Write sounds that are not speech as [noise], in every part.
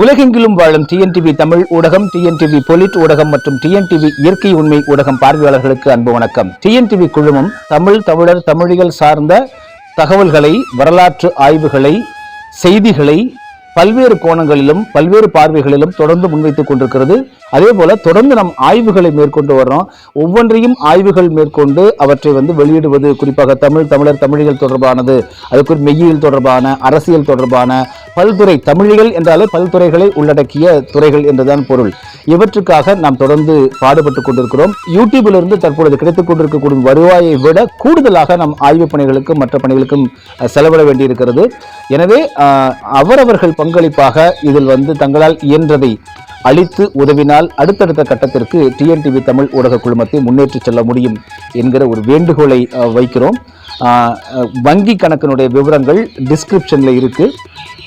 உலகெங்கிலும் வாழும் டிஎன்டிவி தமிழ் ஊடகம் டிஎன்டிவி பொலிட் ஊடகம் மற்றும் டிஎன்டிவி இயற்கை உண்மை ஊடகம் பார்வையாளர்களுக்கு அன்பு வணக்கம். டிஎன்டிவி குழுமம் தமிழ் தமிழர் தமிழிகள் சார்ந்த தகவல்களை வரலாற்று ஆய்வுகளை செய்திகளை பல்வேறு கோணங்களிலும் பல்வேறு பார்வைகளிலும் தொடர்ந்து முன்வைத்துக் கொண்டிருக்கிறது. அதே போல தொடர்ந்து நம் ஆய்வுகளை மேற்கொண்டு வர்றோம். ஒவ்வொன்றையும் ஆய்வுகள் மேற்கொண்டு அவற்றை வந்து வெளியிடுவது குறிப்பாக தமிழ் தமிழர் தமிழிகள் தொடர்பானது அதுக்கு மெய்யியல் தொடர்பான அரசியல் தொடர்பான பல்துறை தமிழிகள் என்றாலே பல்துறைகளை உள்ளடக்கிய துறைகள் என்றுதான் பொருள். இவற்றுக்காக நாம் தொடர்ந்து பாடுபட்டுக் கொண்டிருக்கிறோம். யூடியூபிலிருந்து தற்பொழுது கிடைத்துக் கொண்டிருக்கக்கூடிய வருவாயை விட கூடுதலாக நம் ஆய்வு பணிகளுக்கும் மற்ற பணிகளுக்கும் செலவிட வேண்டியிருக்கிறது. எனவே அவரவர்கள் அவரவர்கள் பங்களிப்பாக இதில் வந்து தங்களால் இயன்றதை அளித்து உதவினால் அடுத்தடுத்த கட்டத்திற்கு டிஎன்டிவி தமிழ் ஊடக குழுமத்தை முன்னேற்றி செல்ல முடியும் என்கிற ஒரு வேண்டுகோளை வைக்கிறோம். வங்கி கணக்கினுடைய விவரங்கள் டிஸ்கிரிப்ஷனில் இருக்கு.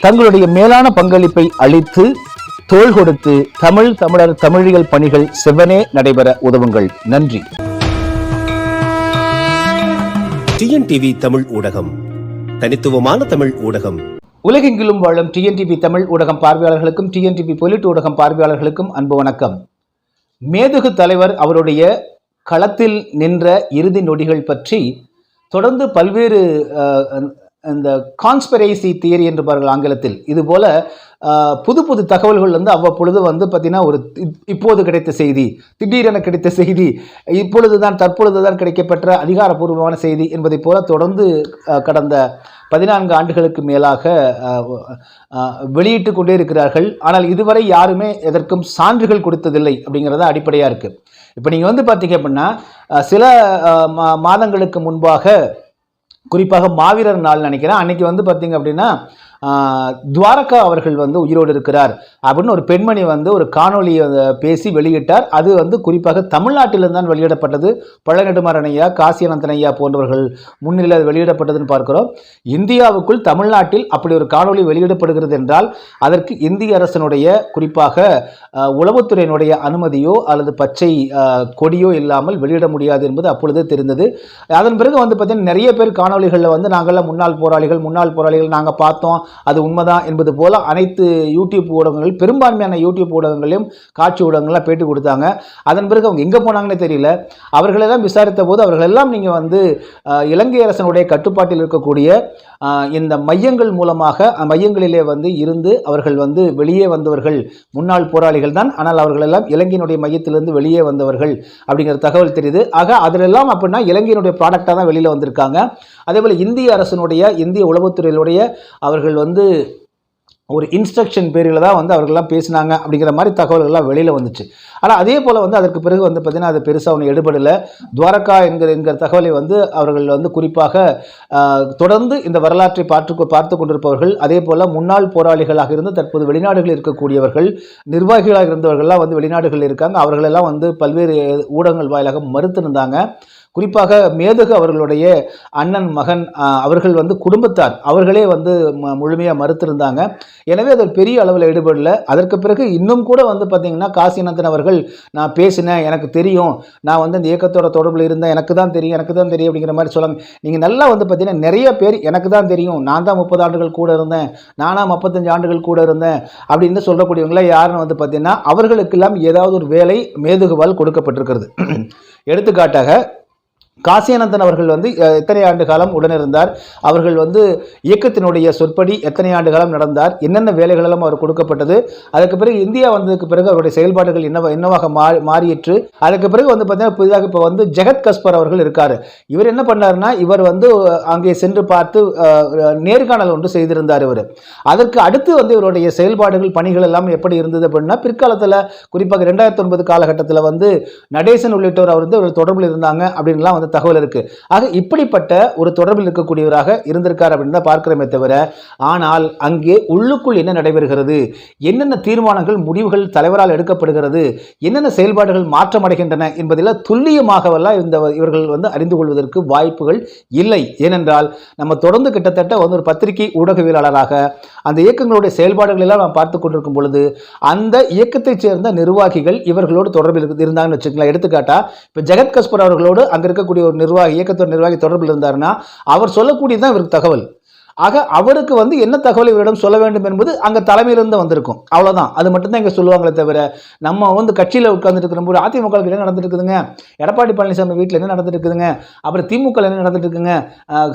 தங்களுடைய மேலான பங்களிப்பை அளித்து தோள் கொடுத்து தமிழ் தமிழர் தமிழியல் பணிகள் செவ்வனே நடைபெற உதவுங்கள். நன்றி. டிஎன்டிவி தமிழ் ஊடகம். தனித்துவமான தமிழ் ஊடகம். உலகெங்கிலும் வாழும் டிஎன்டிபி தமிழ் ஊடகம் பார்வையாளர்களுக்கும் டிஎன்டிபி பொலிட் ஊடகம் பார்வையாளர்களுக்கும் அன்பு வணக்கம். மேதுகு தலைவர் அவருடைய களத்தில் நின்ற இறுதி நொடிகள் பற்றி தொடர்ந்து பல்வேறு இந்த கான்ஸ்பரேசி தியரி என்று பாருங்கள் ஆங்கிலத்தில். இது போல புது புது தகவல்கள் வந்து அவ்வப்பொழுது வந்து பார்த்தீங்கன்னா ஒரு இப்போது கிடைத்த செய்தி திடீரென கிடைத்த செய்தி இப்பொழுது தான் தற்பொழுது தான் கிடைக்கப்பெற்ற அதிகாரப்பூர்வமான செய்தி என்பதைப் போல தொடர்ந்து கடந்த பதினான்கு ஆண்டுகளுக்கு மேலாக வெளியிட்டு கொண்டே இருக்கிறார்கள். ஆனால் இதுவரை யாருமே எதற்கும் சான்றுகள் கொடுத்ததில்லை அப்படிங்கிறது அடிப்படையாக இருக்குது இப்போ நீங்கள் வந்து பார்த்தீங்க அப்படின்னா சில மா- மாதங்களுக்கு முன்பாக குறிப்பாக மாவீரர் நாள் நினைக்கிறேன். அன்னைக்கு வந்து பார்த்தீங்க அப்படின்னா துவாரகா அவர்கள் வந்து உயிரோடு இருக்கிறார் அப்படின்னு ஒரு பெண்மணி வந்து ஒரு காணொலியை பேசி வெளியிட்டார். அது வந்து குறிப்பாக தமிழ்நாட்டிலிருந்து தான் வெளியிடப்பட்டது. பழநெடுமாறனையா ஐயா போன்றவர்கள் முன்னிலையில் அது வெளியிடப்பட்டதுன்னு பார்க்கிறோம். இந்தியாவுக்குள் தமிழ்நாட்டில் அப்படி ஒரு காணொளி வெளியிடப்படுகிறது என்றால் அதற்கு இந்திய அரசனுடைய குறிப்பாக உளவுத்துறையினுடைய அனுமதியோ அல்லது பச்சை கொடியோ இல்லாமல் வெளியிட முடியாது என்பது அப்பொழுதே தெரிந்தது. அதன் பிறகு வந்து பார்த்தீங்கன்னா நிறைய பேர் காணொளிகளில் வந்து நாங்கள்லாம் முன்னாள் போராளிகள் முன்னாள் போராளிகள் நாங்கள் பார்த்தோம். அது உண்மைதான் என்பது போல அனைத்து யூடியூப் ஊடகங்கள் பெரும்பான்மையான யூடியூப் ஊடகங்களையும் காட்சி ஊடகங்கள்லாம் பேட்டி கொடுத்தாங்க. அதன் பிறகு அவங்க எங்கே போனாங்கன்னே தெரியல. அவர்களெல்லாம் விசாரித்த போது அவர்களெல்லாம் நீங்கள் வந்து இலங்கை அரசனுடைய கட்டுப்பாட்டில் இருக்கக்கூடிய இந்த மையங்கள் மூலமாக மையங்களிலே வந்து இருந்து அவர்கள் வந்து வெளியே வந்தவர்கள் முன்னாள் போராளிகள் தான். ஆனால் அவர்களெல்லாம் இலங்கையினுடைய மையத்திலிருந்து வெளியே வந்தவர்கள் அப்படிங்கிற தகவல் தெரியுது. ஆக அதிலெல்லாம் அப்படின்னா இலங்கையினுடைய ப்ராடக்டாக தான் வெளியில் வந்திருக்காங்க. அதே போல் இந்திய அரசனுடைய இந்திய உளவுத்துறையினுடைய அவர்கள் வந்து ஒரு இன்ஸ்ட்ரக்ஷன் பேரில் தான் வந்து அவர்கள்லாம் பேசினாங்க அப்படிங்கிற மாதிரி தகவல்கள்லாம் வெளியில் வந்துச்சு. ஆனால் அதே போல் வந்து அதற்கு பிறகு வந்து பார்த்திங்கன்னா அது பெருசாக ஒன்று எடுபடலை. துவாரகா என்கிற என்கிற தகவலை வந்து அவர்கள் வந்து குறிப்பாக தொடர்ந்து இந்த வரலாற்றை பார்த்து பார்த்து கொண்டிருப்பவர்கள் அதே போல் முன்னாள் போராளிகளாக இருந்து தற்போது வெளிநாடுகளில் இருக்கக்கூடியவர்கள் நிர்வாகிகளாக இருந்தவர்கள்லாம் வந்து வெளிநாடுகளில் இருக்காங்க. அவர்களெல்லாம் வந்து பல்வேறு ஊடகங்கள் வாயிலாக மறுத்திருந்தாங்க. குறிப்பாக மேதகு அவர்களுடைய அண்ணன் மகன் அவர்கள் வந்து குடும்பத்தார். அவர்களே வந்து ம- முழுமையாக மறுத்திருந்தாங்க. எனவே அது பெரிய அளவில் ஈடுபடல. அதற்கு பிறகு இன்னும் கூட வந்து பார்த்தீங்கன்னா காசிநாதன் அவர்கள் நான் பேசினேன் எனக்கு தெரியும். நான் வந்து இந்த இயக்கத்தோட தொடர்பில் இருந்தேன். எனக்கு தான் தெரியும் எனக்கு தான் தெரியும் அப்படிங்கிற மாதிரி சொல்லாங்க நீங்கள் நல்லா வந்து பார்த்தீங்கன்னா நிறைய பேர் எனக்கு தான் தெரியும். நான் தான் முப்பது ஆண்டுகள் கூட இருந்தேன். நானா முப்பத்தஞ்சு ஆண்டுகள் கூட இருந்தேன். அப்படின்னு சொல்லக்கூடியவங்கள யாருன்னு வந்து பார்த்தீங்கன்னா அவர்களுக்கெல்லாம் ஏதாவது ஒரு வேலை மேதுகுவால் கொடுக்கப்பட்டிருக்கிறது. எடுத்துக்காட்டாக காசியானந்தன் அவர்கள் வந்து எத்தனை ஆண்டு காலம் உடனிருந்தார்? அவர்கள் வந்து இயக்கத்தினுடைய சொற்படி எத்தனை ஆண்டு காலம் நடந்தார்? என்னென்ன வேலைகளெல்லாம் அவர் கொடுக்கப்பட்டது? அதுக்கு பிறகு இந்தியா வந்ததுக்கு பிறகு அவருடைய செயல்பாடுகள் என்னவா என்னவாக மாறி மாறியிற்று? அதுக்கு பிறகு வந்து பார்த்தீங்கன்னா புதிதாக இப்போ வந்து ஜெகத் கஸ்பர் அவர்கள் இருக்கார். இவர் என்ன பண்ணார்னா இவர் வந்து அங்கே சென்று பார்த்து நேர்காணல் ஒன்று செய்திருந்தார் இவர். அதற்கு அடுத்து வந்து இவருடைய செயல்பாடுகள் பணிகள் எல்லாம் எப்படி இருந்தது அப்படின்னா பிற்காலத்தில் குறிப்பாக ரெண்டாயிரத்தி ஒன்பது காலகட்டத்தில் வந்து நடேசன் உள்ளிட்டோர் அவர் வந்து தொடர்பில் இருந்தாங்க அப்படின்லாம் வந்து தகவல் இருக்கு. ஆக இப்படிப்பட்ட ஒரு தொடர்பில் இருக்கக்கூடியவராக இருந்திருக்கார் அப்படின்னு தான் பார்க்கிறோமே தவிர ஆனால் அங்கே உள்ளுக்குள் என்ன நடைபெறுகிறது? என்னென்ன தீர்மானங்கள் முடிவுகள் தலைவரால் எடுக்கப்படுகிறது? என்னென்ன செயல்பாடுகள் மாற்றமடைகின்றன என்பதில் துல்லியமாகவெல்லாம் இந்த இவர்கள் வந்து அறிந்து கொள்வதற்கு வாய்ப்புகள் இல்லை. ஏனென்றால் நம்ம தொடர்ந்து கிட்டத்தட்ட வந்து ஒரு பத்திரிகை ஊடகவியலாளராக அந்த இயக்கங்களுடைய செயல்பாடுகள் எல்லாம் நாம் பார்த்து கொண்டிருக்கும் பொழுது அந்த இயக்கத்தைச் சேர்ந்த நிர்வாகிகள் இவர்களோடு தொடர்பில் இருந்தாங்கன்னு வச்சுக்கலாம் எடுத்துக்காட்டா இப்போ ஜெகத் கஸ்பர் அவர்களோடு அங்கே இருக்கக்கூடிய ஒரு நிர்வாகி இயக்கத்தோட நிர்வாகி தொடர்பில் இருந்தாருன்னா அவர் சொல்லக்கூடியது தான் இவருக்கு தகவல். ஆக அவருக்கு வந்து என்ன தகவல் இவரிடம் சொல்ல வேண்டும் என்பது அங்கே தலைமையிலிருந்து வந்திருக்கும். அவ்வளோதான் அது மட்டும்தான் இங்கே சொல்லுவாங்களே தவிர நம்ம வந்து கட்சியில் உட்கார்ந்துட்டு இருக்கும்போது அதிமுக என்ன நடந்துட்டு இருக்குதுங்க எடப்பாடி பழனிசாமி வீட்டில் என்ன நடந்துட்டு இருக்குதுங்க அப்புறம் திமுக என்ன நடந்துட்டு இருக்குங்க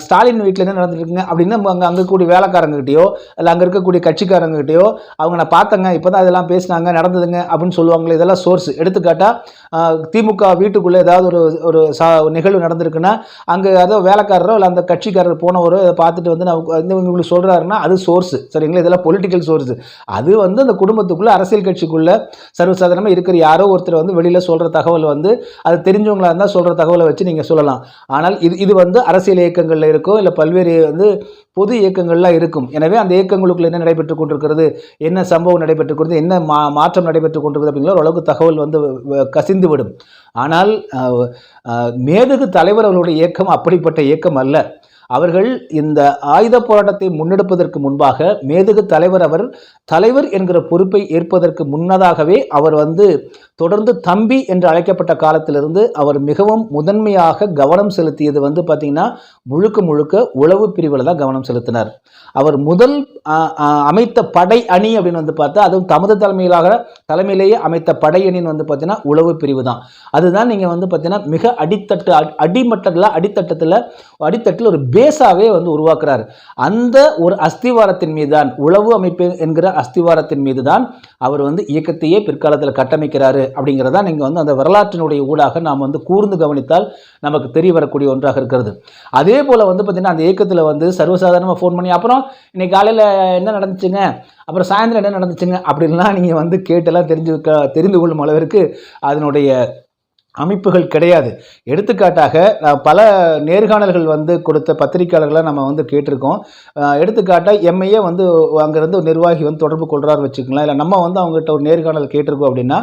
ஸ்டாலின் வீட்டில் என்ன நடந்துட்டு இருக்குங்க அப்படின்னு அங்கே அங்கே கூடிய வேலைக்காரங்ககிட்டயோ இல்லை அங்கே இருக்கக்கூடிய கட்சிக்காரங்ககிட்டயோ அவங்க நான் பார்த்தேங்க இப்போ தான் இதெல்லாம் பேசினாங்க நடந்ததுங்க அப்படின்னு சொல்லுவாங்களே இதெல்லாம் சோர்ஸ் எடுத்துக்காட்டால் திமுக வீட்டுக்குள்ளே ஏதாவது ஒரு ஒரு சா நிகழ்வு நடந்திருக்குன்னா அங்கே ஏதோ வேலைக்காரரோ இல்லை அந்த கட்சிக்காரர் போனவரோ இதை பார்த்துட்டு வந்து நான் வந்து இவங்களுக்கு சொல்கிறாருன்னா அது சோர்ஸ் சரிங்களா? இதெல்லாம் பொலிட்டிக்கல் சோர்ஸ் அது வந்து அந்த குடும்பத்துக்குள்ளே அரசியல் கட்சிக்குள்ளே சர்வசாதாரணமாக இருக்கிற யாரோ ஒருத்தர் வந்து வெளியில் சொல்கிற தகவல் வந்து அது தெரிஞ்சவங்களாக இருந்தால் சொல்கிற தகவலை வச்சு நீங்கள் சொல்லலாம். ஆனால் இது இது வந்து அரசியல் இயக்கங்களில் இருக்கோ இல்லை பல்வேறு வந்து பொது இயக்கங்கள்லாம் இருக்கும். எனவே அந்த இயக்கங்களுக்குள்ள என்ன நடைபெற்று கொண்டிருக்கிறது என்ன சம்பவம் நடைபெற்று கொண்டிருக்கிறது என்ன மா மாற்றம் நடைபெற்று கொண்டிருக்கிறது அப்படிங்கிற ஓரளவுக்கு தகவல் வந்து கசிந்து விடும் ஆனால் மேதகு தலைவர் அவர்களுடைய இயக்கம் அப்படிப்பட்ட இயக்கம் அல்ல. அவர்கள் இந்த ஆயுத போராட்டத்தை முன்னெடுப்பதற்கு முன்பாக மேதகு தலைவர் அவர் தலைவர் என்கிற பொறுப்பை ஏற்பதற்கு முன்னதாகவே அவர் வந்து தொடர்ந்து தம்பி என்று அழைக்கப்பட்ட காலத்திலிருந்து அவர் மிகவும் முதன்மையாக கவனம் செலுத்தியது வந்து பார்த்திங்கன்னா முழுக்க முழுக்க உளவு பிரிவில் தான் கவனம் செலுத்தினார். அவர் முதல் அமைத்த படை அணி அப்படின்னு வந்து பார்த்தா அதுவும் தமது தலைமையிலாக தலைமையிலேயே அமைத்த படை அணின்னு வந்து பார்த்தீங்கன்னா உளவு பிரிவு தான். அதுதான் நீங்கள் வந்து பார்த்தீங்கன்னா மிக அடித்தட்டு அடிமட்டத்தில் அடித்தட்டத்தில் அடித்தட்டில் ஒரு பேஸாகவே வந்து உருவாக்குறார். அந்த ஒரு அஸ்திவாரத்தின் மீது தான் உளவு அமைப்பு என்கிற அஸ்திவாரத்தின் மீது தான் அவர் வந்து இயக்கத்தையே பிற்காலத்தில் கட்டமைக்கிறாரு. அப்படிங்கிறதா நீங்கள் வந்து அந்த வரலாற்றினுடைய ஊடாக நாம் வந்து கூர்ந்து கவனித்தால் நமக்கு தெரிய வரக்கூடிய ஒன்றாக இருக்கிறது. அதே போல் வந்து பார்த்திங்கன்னா அந்த இயக்கத்தில் வந்து சர்வசாதாரணமாக ஃபோன் பண்ணி அப்புறம் இன்றைக்கி காலையில் என்ன நடந்துச்சுங்க? அப்புறம் சாயந்தரம் என்ன நடந்துச்சுங்க? அப்படின்லாம் நீங்கள் வந்து கேட்டெல்லாம் தெரிஞ்சு தெரிந்து கொள்ளும் அளவிற்கு அதனுடைய அமைப்புகள் கிடையாது. எடுத்துக்காட்டாக நான் பல நேர்காணல்கள் வந்து கொடுத்த பத்திரிகையாளர்களை நம்ம வந்து கேட்டிருக்கோம். எடுத்துக்காட்டாக எம்ஐயே வந்து அங்கேருந்து ஒரு நிர்வாகி வந்து தொடர்பு கொள்கிறாரு வச்சுக்கலாம் இல்லை நம்ம வந்து அவங்ககிட்ட ஒரு நேர்காணல் கேட்டிருக்கோம் அப்படின்னா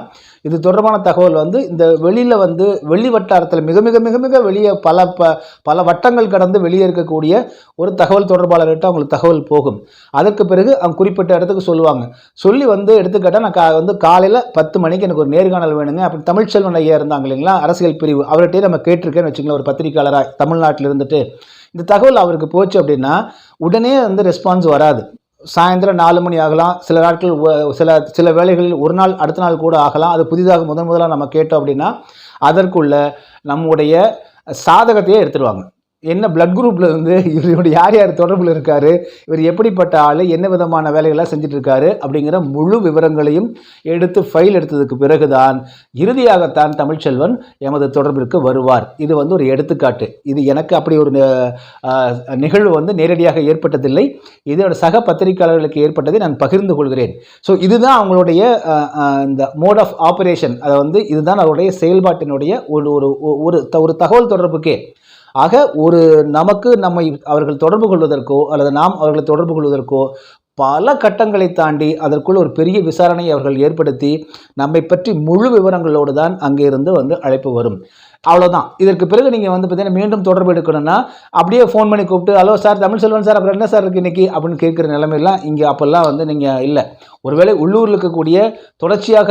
இது தொடர்பான தகவல் வந்து இந்த வெளியில் வந்து வெளி வட்டாரத்தில் மிக மிக மிக மிக வெளியே பல ப பல வட்டங்கள் கடந்து வெளியே இருக்கக்கூடிய ஒரு தகவல் தொடர்பாளர்கிட்ட அவங்களுக்கு தகவல் போகும். அதற்கு பிறகு அவங்க குறிப்பிட்ட இடத்துக்கு சொல்லுவாங்க. சொல்லி வந்து எடுத்துக்காட்டால் நான் கா வந்து காலையில் பத்து மணிக்கு எனக்கு ஒரு நேர்காணல் வேணுங்க. அப்படி தமிழ்ச்செல்வன் ஐயா இருந்தாங்க இல்லைங்களா? அரசியல் பிரிவு. அவர்கிட்டயே நம்ம கேட்டிருக்கேன்னு வச்சுங்களேன் ஒரு பத்திரிக்கையாளராக தமிழ்நாட்டில் இருந்துட்டு இந்த தகவல் அவருக்கு போச்சு அப்படின்னா உடனே வந்து ரெஸ்பான்ஸ் வராது. சாயந்தரம் நாலு மணி ஆகலாம். சில நாட்கள் சில சில வேளைகளில் ஒரு நாள் அடுத்த நாள் கூட ஆகலாம். அது புதிதாக முதன் முதலாக நம்ம கேட்டோம் அப்படின்னா அதற்குள்ள நம்முடைய சாதகத்தையே எடுத்துடுவாங்க என்ன பிளட் குரூப்பில் இருந்து [laughs] இவருடைய யார் யார் தொடர்பில் இருக்காரு இவர் எப்படிப்பட்ட ஆள் என்ன விதமான வேலைகள்லாம் செஞ்சுட்டு இருக்காரு அப்படிங்கிற முழு விவரங்களையும் எடுத்து ஃபைல் எடுத்ததுக்கு பிறகுதான் இறுதியாகத்தான் தமிழ்ச்செல்வன் எமது தொடர்பிற்கு வருவார். இது வந்து ஒரு எடுத்துக்காட்டு. இது எனக்கு அப்படி ஒரு நிகழ்வு வந்து நேரடியாக ஏற்பட்டதில்லை. இதோட சக பத்திரிகையாளர்களுக்கு ஏற்பட்டதை நான் பகிர்ந்து கொள்கிறேன். ஸோ இதுதான் அவங்களுடைய இந்த மோட் ஆஃப் ஆப்ரேஷன் அதை வந்து இதுதான் அவருடைய செயல்பாட்டினுடைய ஒரு ஒரு ஒரு த- ஒரு தகவல் தொடர்புக்கே. ஆக ஒரு நமக்கு நம்மை அவர்கள் தொடர்பு கொள்வதற்கோ அல்லது நாம் அவர்களை தொடர்பு கொள்வதற்கோ பல கட்டங்களை தாண்டி அதற்குள் ஒரு பெரிய விசாரணையை அவர்கள் ஏற்படுத்தி நம்மை பற்றி முழு விவரங்களோடு தான் அங்கே இருந்து வந்து அழைப்பு வரும். அவ்வளோதான் இதற்கு பிறகு நீங்கள் வந்து பார்த்தீங்கன்னா மீண்டும் தொடர்பு எடுக்கணும்னா அப்படியே ஃபோன் பண்ணி கூப்பிட்டு hello sir Tamil Selvan sir அப்புறம் என்ன சார் இருக்குது இன்னைக்கு? அப்படின்னு கேட்குற நிலைமையெல்லாம் இங்கே அப்போல்லாம் வந்து நீங்கள் இல்லை. ஒருவேளை உள்ளூரில் இருக்கக்கூடிய தொடர்ச்சியாக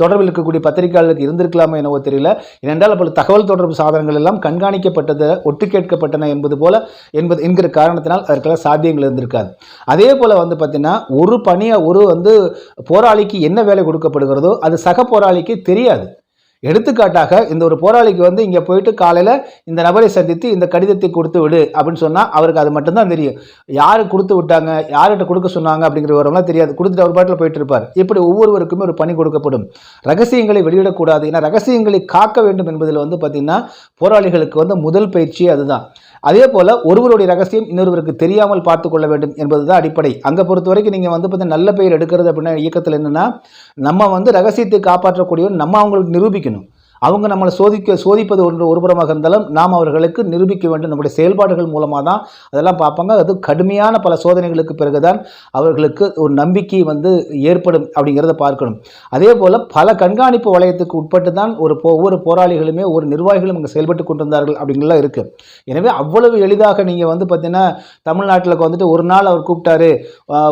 தொடர்பில் இருக்கக்கூடிய பத்திரிகையாளருக்கு இருந்திருக்கலாமோ என்னவோ தெரியல. ஏனென்றால் பல தகவல் தொடர்பு சாதனங்கள் எல்லாம் கண்காணிக்கப்பட்டது ஒட்டு கேட்கப்பட்டன என்பது போல என்பது என்கிற காரணத்தினால் அதற்கெல்லாம் சாத்தியங்கள் இருந்திருக்காது. அதே போல் வந்து பார்த்திங்கன்னா ஒரு பணியை ஒரு வந்து போராளிக்கு என்ன வேலை கொடுக்கப்படுகிறதோ அது சக போராளிக்கு தெரியாது. எடுத்துக்காட்டாக இந்த ஒரு போராளிக்கு வந்து இங்கே போயிட்டு காலையில் இந்த நபரை சந்தித்து இந்த கடிதத்தை கொடுத்து விடு அப்படின்னு சொன்னால் அவருக்கு அது மட்டும்தான் தெரியும். யார் கொடுத்து விட்டாங்க யார்கிட்ட கொடுக்க சொன்னாங்க அப்படிங்கிற விவரம்லாம் தெரியாது. கொடுத்துட்டு அவர் பாட்டில் போயிட்டு இருப்பார். இப்படி ஒவ்வொருவருக்குமே ஒரு பணி கொடுக்கப்படும். ரகசியங்களை வெளியிடக்கூடாது. ஏன்னா ரகசியங்களை காக்க வேண்டும் என்பதில் வந்து பார்த்திங்கன்னா போராளிகளுக்கு வந்து முதல் பயிற்சி அதுதான். அதே போல் ஒருவருடைய ரகசியம் இன்னொருவருக்கு தெரியாமல் பார்த்து கொள்ள வேண்டும் என்பதுதான் அடிப்படை. அங்கே பொறுத்த வரைக்கும் நீங்கள் வந்து பார்த்தீங்கன்னா நல்ல பெயர் எடுக்கிறது அப்படின்னா இயக்கத்தில் என்னென்னா நம்ம வந்து ரகசியத்தை காப்பாற்றக்கூடியவன் நம்ம அவங்களுக்கு நிரூபிக்கணும். அவங்க நம்மளை சோதிக்க சோதிப்பது ஒன்று ஒருபுறமாக இருந்தாலும் நாம் அவர்களுக்கு நிரூபிக்க வேண்டும். நம்முடைய செயல்பாடுகள் மூலமாக தான் அதெல்லாம் பார்ப்பாங்க. அது கடுமையான பல சோதனைகளுக்கு பிறகுதான் அவர்களுக்கு ஒரு நம்பிக்கை வந்து ஏற்படும் அப்படிங்கிறத பார்க்கணும். அதே போல் பல கண்காணிப்பு வளையத்துக்கு உட்பட்டு தான் ஒரு ஒவ்வொரு போராளிகளுமே ஒரு நிர்வாகிகளும் இங்கே செயல்பட்டு கொண்டிருந்தார்கள் அப்படிங்கலாம் இருக்குது எனவே அவ்வளவு எளிதாக நீங்கள் வந்து பார்த்தீங்கன்னா தமிழ்நாட்டில் வந்துட்டு ஒரு நாள் அவர் கூப்பிட்டாரு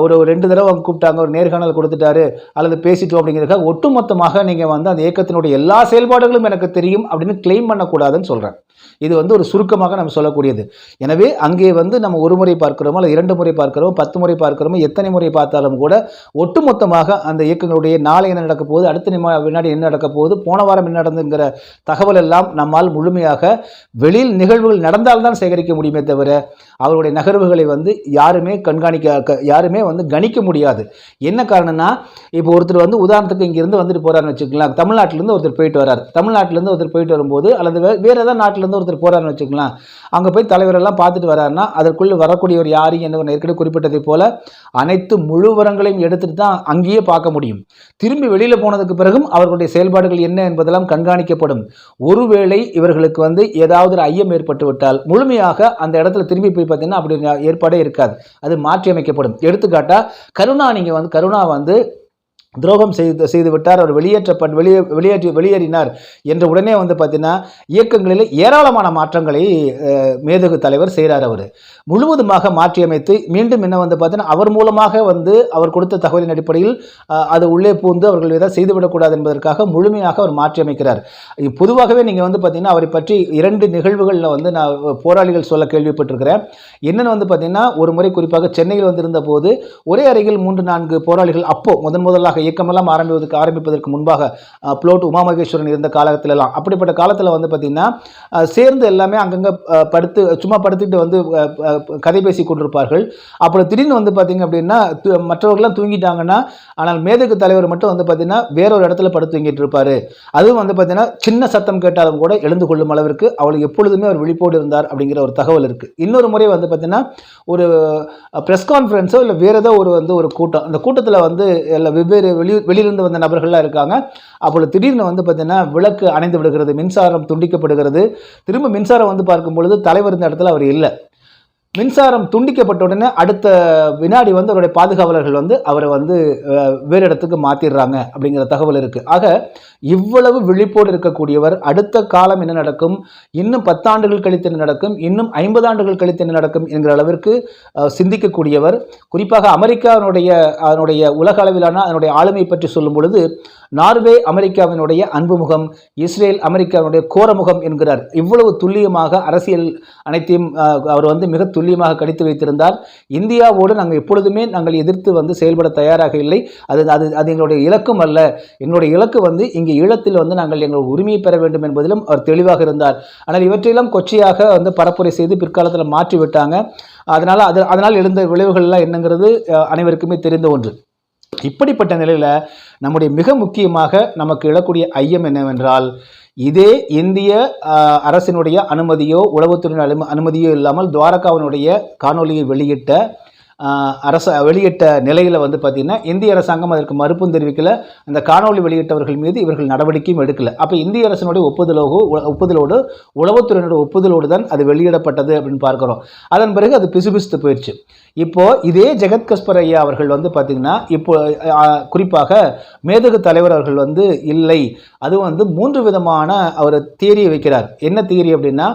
ஒரு ஒரு ரெண்டு தடவை அவங்க கூப்பிட்டாங்க ஒரு நேர்காணல் கொடுத்துட்டாரு அல்லது பேசிட்டோம் அப்படிங்கிறதுக்காக ஒட்டுமொத்தமாக நீங்கள் வந்து அந்த இயக்கத்தினுடைய எல்லா செயல்பாடுகளும் எனக்கு தெரியும் அப்படின்னு கிளைம் பண்ணக்கூடாதுன்னு சொல்கிறேன் இது வந்து ஒரு சுருக்கமாக நம்ம சொல்லக்கூடியது. எனவே அங்கே வந்து நம்ம ஒரு முறை பார்க்கிறோமோ அல்லது இரண்டு முறை பார்க்கிறோமோ பத்து முறை பார்க்கிறோமோ எத்தனை முறை பார்த்தாலும் கூட ஒட்டுமொத்தமாக அந்த இயக்கங்களுடைய நாளை என்ன நடக்க போகுது அடுத்த வினாடி என்ன நடக்க போகுது போன வாரம் என்ன நடந்துங்கிற தகவல் எல்லாம் நம்மால் முழுமையாக வெளியில் நிகழ்வுகள் நடந்தால்தான் சேகரிக்க முடியுமே தவிர அவருடைய நகர்வுகளை வந்து யாருமே கண்காணிக்க யாருமே வந்து கணிக்க முடியாது. என்ன காரணம்னா இப்போ ஒருத்தர் வந்து உதாரணத்துக்கு இங்கிருந்து வந்துட்டு போறாருன்னு வச்சுக்கலாம் தமிழ்நாட்டிலேருந்து ஒருத்தர் போயிட்டு வரார். தமிழ்நாட்டிலேருந்து ஒருத்தர் போயிட்டு வரும்போது அல்லது வேறு ஏதாவது நாட்டிலேருந்து ஒருத்தர் போறாருன்னு வச்சுக்கலாம் அங்கே போய் தலைவரெல்லாம் பார்த்துட்டு வராருன்னா அதற்குள்ளே வரக்கூடியவர் யார் என்று ஏற்கனவே குறிப்பிட்டதை போல அனைத்து முழு வரங்களையும் எடுத்துட்டு தான் அங்கேயே பார்க்க முடியும். திரும்பி வெளியில் போனதுக்கு பிறகும் அவர்களுடைய செயல்பாடுகள் என்ன என்பதெல்லாம் கண்காணிக்கப்படும். ஒருவேளை இவர்களுக்கு வந்து ஏதாவது ஒரு ஐயம் ஏற்பட்டு விட்டால் முழுமையாக அந்த இடத்துல திரும்பி போய் பார்த்தீங்கன்னா அப்படி ஏற்பாடே இருக்காது. அது மாற்றி அமைக்கப்படும் எடுத்துக்காட்டா கருணா நீங்கள் வந்து கருணா வந்து துரோகம் செய்து செய்து விட்டார் அவர் வெளியேற்றப்பட் வெளியே வெளியேற்றி வெளியேறினார் என்ற உடனே வந்து பார்த்தீங்கன்னா இயக்கங்களில் ஏராளமான மாற்றங்களை மேதகு தலைவர் செய்கிறார் அவர். முழுவதுமாக மாற்றியமைத்து மீண்டும் என்ன வந்து பார்த்தீங்கன்னா அவர் மூலமாக வந்து அவர் கொடுத்த தகவலின் அடிப்படையில் அது உள்ளே பூந்து அவர்கள் ஏதாவது செய்துவிடக்கூடாது என்பதற்காக முழுமையாக அவர் மாற்றியமைக்கிறார். பொதுவாகவே நீங்கள் வந்து பார்த்தீங்கன்னா அவரை பற்றி இரண்டு நிகழ்வுகளில் வந்து நான் போராளிகள் சொல்ல கேள்விப்பட்டிருக்கிறேன். என்னென்னு வந்து பார்த்தீங்கன்னா ஒரு முறை குறிப்பாக சென்னையில் வந்திருந்த போது ஒரே அறையில் மூன்று நான்கு போராளிகள் அப்போ முதன் முதலாக இயக்கமெல்லாம் ஆரம்பிப்பதற்கு ஆரம்பிப்பதற்கு முன்பாக புளோட் உமா மகேஸ்வரன் இருந்த காலத்திலலாம். அப்படிப்பட்ட காலத்தில் வந்து பார்த்திங்கன்னா சேர்ந்து எல்லாமே அங்கங்கே படுத்து சும்மா படுத்துக்கிட்டு வந்து கதை பேசி கொண்டிருப்பார்கள். அப்புறம் திடீர்னு வந்து பார்த்திங்க அப்படின்னா மற்றவர்கள்லாம் தூங்கிட்டாங்கன்னா ஆனால் மேதகு தலைவர் மட்டும் வந்து பார்த்திங்கன்னா வேறொரு இடத்துல படுத்து தூங்கிட்டு இருப்பார். அதுவும் வந்து பார்த்திங்கன்னா சின்ன சத்தம் கேட்டாலும் கூட எழுந்து கொள்ளும் அளவிற்கு அவளுக்கு எப்பொழுதுமே அவர் விழிப்போடு இருந்தார் அப்படிங்கிற ஒரு தகவல் இருக்குது இன்னொரு முறை வந்து பார்த்திங்கன்னா ஒரு ப்ரெஸ் கான்ஃபரன்ஸோ இல்லை வேறு ஏதோ ஒரு வந்து ஒரு கூட்டம். அந்த கூட்டத்தில் வந்து எல்லா வெவ்வேறு வெளி வெளியிலிருந்து வந்த நபர்கள்லாம் இருக்காங்க. அப்பொழுது திடீர்னு வந்து பார்த்தீங்கன்னா விளக்கு அணைந்து விடுகிறது மின்சாரம் துண்டிக்கப்படுகிறது. திரும்ப மின்சாரம் வந்து பார்க்கும் பொழுது தலைவர் இந்த இடத்துல அவர் இல்லை. மின்சாரம் துண்டிக்கப்பட்ட உடனே அடுத்த வினாடி வந்து அவருடைய பாதுகாவலர்கள் வந்து அவரை வந்து வேறு இடத்துக்கு மாற்றிடுறாங்க அப்படிங்கிற தகவல் இருக்குது ஆக இவ்வளவு விழிப்போடு இருக்கக்கூடியவர் அடுத்த காலம் என்ன நடக்கும்? இன்னும் பத்தாண்டுகள் கழித்து என்ன நடக்கும்? இன்னும் ஐம்பது ஆண்டுகள் கழித்து என்ன நடக்கும்? என்கிற அளவிற்கு சிந்திக்கக்கூடியவர். குறிப்பாக அமெரிக்காவினுடைய அதனுடைய உலக அளவிலான அதனுடைய ஆளுமை பற்றி சொல்லும் பொழுது நார்வே அமெரிக்காவினுடைய அன்புமுகம் இஸ்ரேல் அமெரிக்காவினுடைய கோரமுகம் என்கிறார். இவ்வளவு துல்லியமாக அரசியல் அனைத்தையும் அவர் வந்து மிக துல்லியமாக கணித்து வைத்திருந்தார். இந்தியாவோடு நாங்கள் எப்பொழுதுமே நாங்கள் எதிர்த்து வந்து செயல்பட தயாராக இல்லை. அது அது அது எங்களுடைய இலக்கும் அல்ல. எங்களுடைய இலக்கு வந்து இங்கே ஈழத்தில் வந்து நாங்கள் எங்கள் உரிமையை பெற வேண்டும் என்பதிலும் அவர் தெளிவாக இருந்தார். ஆனால் இவற்றையெல்லாம் கொச்சையாக வந்து பரப்புரை செய்து பிற்காலத்தில் மாற்றி விட்டாங்க அதனால் அது அதனால் எழுந்த விளைவுகள்லாம் என்னங்கிறது அனைவருக்குமே தெரிந்த ஒன்று. இப்படிப்பட்ட நிலையில் நம்முடைய மிக முக்கியமாக நமக்கு இழக்கூடிய ஐயம் என்னவென்றால் இதே இந்திய அரசினுடைய அனுமதியோ உளவுத்துறை அனும அனுமதியோ இல்லாமல் துவாரகாவினுடைய காணொலியை வெளியிட்ட அரச வெளியிட்ட நிலையில் வந்து பார்த்திங்கன்னா இந்திய அரசாங்கம் அதற்கு மறுப்பும் தெரிவிக்கலை. அந்த காணொலி வெளியிட்டவர்கள் மீது இவர்கள் நடவடிக்கையும் எடுக்கலை. அப்போ இந்திய அரசினுடைய ஒப்புதலோடு ஒப்புதலோடு உளவுத்துறையினுடைய ஒப்புதலோடு தான் அது வெளியிடப்பட்டது அப்படின்னு பார்க்குறோம். அதன் பிறகு அது பிசுபிசுத்து போயிடுச்சு இப்போது இதே ஜெகத் கஸ்பர் ஐயா அவர்கள் வந்து பார்த்திங்கன்னா இப்போ குறிப்பாக மேதகு தலைவர் அவர்கள் வந்து இல்லை. அது வந்து மூன்று விதமான அவர் தியரியை வைக்கிறார். என்ன தியரி அப்படின்னா